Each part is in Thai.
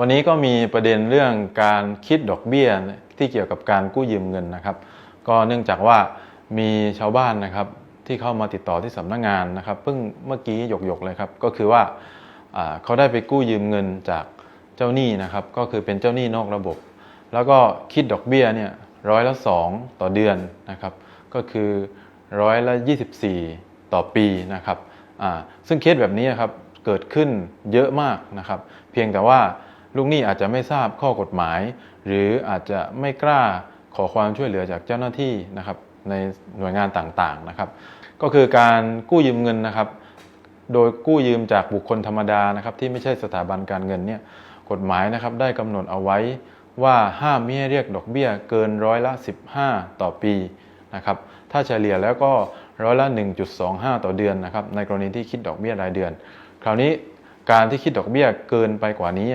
วันนี้ก็มีประเด็นเรื่องการคิดดอกเบี้ยที่เกี่ยวกับการกู้ยืมเงินนะครับ ก็เนื่องจากว่ามีชาวบ้านนะครับที่เข้ามาติดต่อที่สำนักงานนะครับเพิ่งเมื่อกี้หยกๆเลยครับก็คือว่าเขาได้ไปกู้ยืมเงินจากเจ้าหนี้นะครับ ก็คือเป็นเจ้าหนี้นอกระบบ แล้วก็คิดดอกเบี้ยเนี่ยร้อยละสองต่อเดือนนะครับ ก็คือร้อยละ24 ต่อปีนะครับซึ่งเคสแบบนี้ครับเกิดขึ้นเยอะมากนะครับ เพียงแต่ว่า ลูกหนี้อาจจะไม่ทราบข้อกฎหมาย หรืออาจจะไม่กล้าขอความช่วยเหลือจากเจ้าหน้าที่นะครับในหน่วยงานต่างๆนะครับ ก็คือการกู้ยืมเงินนะครับ โดยกู้ยืมจากบุคคลธรรมดานะครับ ที่ไม่ใช่สถาบันการเงินเนี่ยกฎหมายนะครับได้กำหนดเอาไว้ว่าห้ามไม่ให้เรียกดอกเบี้ยเกินร้อยละ 15 ต่อปีนะครับถ้าเฉลี่ยแล้วก็ร้อยละ 1.25 ต่อเดือนนะครับในกรณีที่คิดดอกเบี้ยรายเดือน คราวนี้การที่คิดดอกเบี้ยเกินไปกว่านี้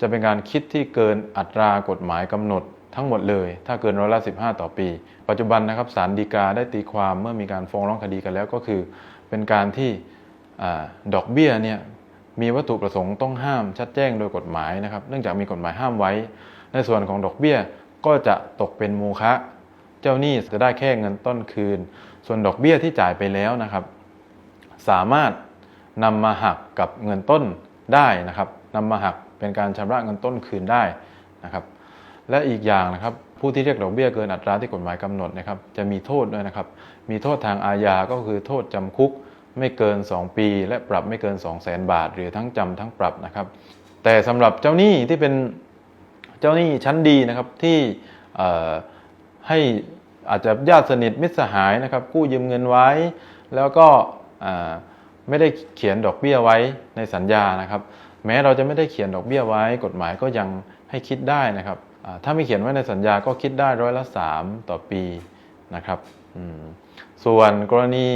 จะเป็นการคิดที่เกินอัตรากฎหมายกำหนดทั้งหมดเลย ถ้าเกินร้อยละ15 ต่อปี ปัจจุบันนะครับศาลฎีกาได้ตีความเมื่อมีการฟ้องร้องคดีกันแล้วก็คือ เป็นการที่อดอกเบี้ยเนี่ยมีวัตถุประสงค์ต้องห้ามชัดแจ้งโดยกฎหมายนะครับ เนื่องจากมีกฎหมายห้ามไว้ ในส่วนของดอกเบี้ยก็จะตกเป็นโมฆะเจ้าหนี้จะได้แค่เงินต้นคืน ส่วนดอกเบี้ยที่จ่ายไปแล้วนะครับ สามารถนำมาหักกับเงินต้นได้นะครับนำมาหัก เป็นการชำระเงินต้นคืนได้นะครับ และอีกอย่างนะครับผู้ที่เรียกดอกเบี้ยเกินอัตราที่กฎหมายกำหนดนะครับจะมีโทษด้วยนะครับ มีโทษทางอาญาก็คือโทษจำคุกไม่เกิน 2 ปี และปรับไม่เกิน 2 0 0แสนบาท หรือทั้งจำทั้งปรับนะครับ แต่สำหรับเจ้าหนี้ที่เป็นเจ้าหนี้ชั้นดีนะครับที่ให้อาจจะญาติสนิทมิตรสหายนะครับกู้ยืมเงินไว้ แล้วก็ไม่ได้เขียนดอกเบี้ยไว้ในสัญญานะครับ แม้เราจะไม่ได้เขียนดอกเบี้ยไว้ กฎหมายก็ยังให้คิดได้นะครับถ้าไม่เขียนไว้ในสัญญาก็คิดได้ร้อยละ 3 ต่อปีนะครับส่วนกรณี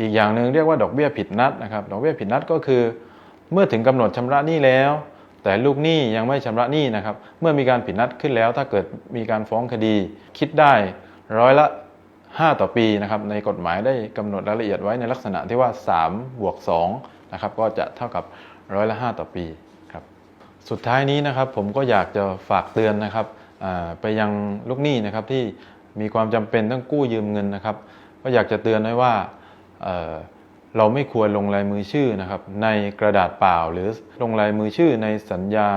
อีกอย่างหนึ่งเรียกว่าดอกเบี้ยผิดนัดนะครับดอกเบี้ยผิดนัดก็คือ เมื่อถึงกำหนดชำระหนี้แล้ว แต่ลูกหนี้ยังไม่ชำระหนี้นะครับ เมื่อมีการผิดนัดขึ้นแล้ว ถ้าเกิดมีการฟ้องคดี คิดได้ร้อยละ 5 ต่อปีนะครับในกฎหมายได้กำหนดรายละเอียดไว้ในลักษณะที่ว่า3บวก2นะครับก็จะเท่ากับ ร้อยละ 5 ต่อปีครับสุดท้ายนี้นะครับผมก็อยากจะฝากเตือนนะครับไปยังลูกหนี้นะครับที่มีความจำเป็นต้องกู้ยืมเงินนะครับ ก็อยากจะเตือนไว้ว่าเเราไม่ควรลงลายมือชื่อนะครับในกระดาษเปล่า หรือลงลายมือชื่อในสัญญา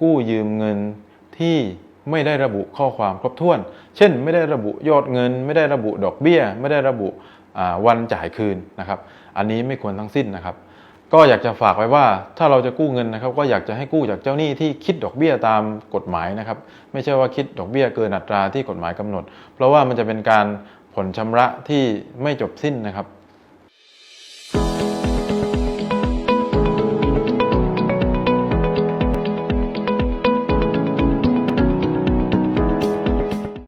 กู้ยืมเงินที่ไม่ได้ระบุข้อความครบถ้วน เช่น ไม่ได้ระบุยอดเงิน ไม่ได้ระบุดอกเบี้ย ไม่ได้ระบุวันจ่ายคืนนะครับ อันนี้ไม่ควรทั้งสิ้นนะครับ ก็อยากจะฝากไว้ว่าถ้าเราจะกู้เงินนะครับก็อยากจะให้กู้จากเจ้าหนี้ที่คิดดอกเบี้ยตามกฎหมายนะครับ ไม่ใช่ว่าคิดดอกเบี้ยเกินอัตราที่กฎหมายกำหนด เพราะว่ามันจะเป็นการผ่อนชำระที่ไม่จบสิ้นนะครับ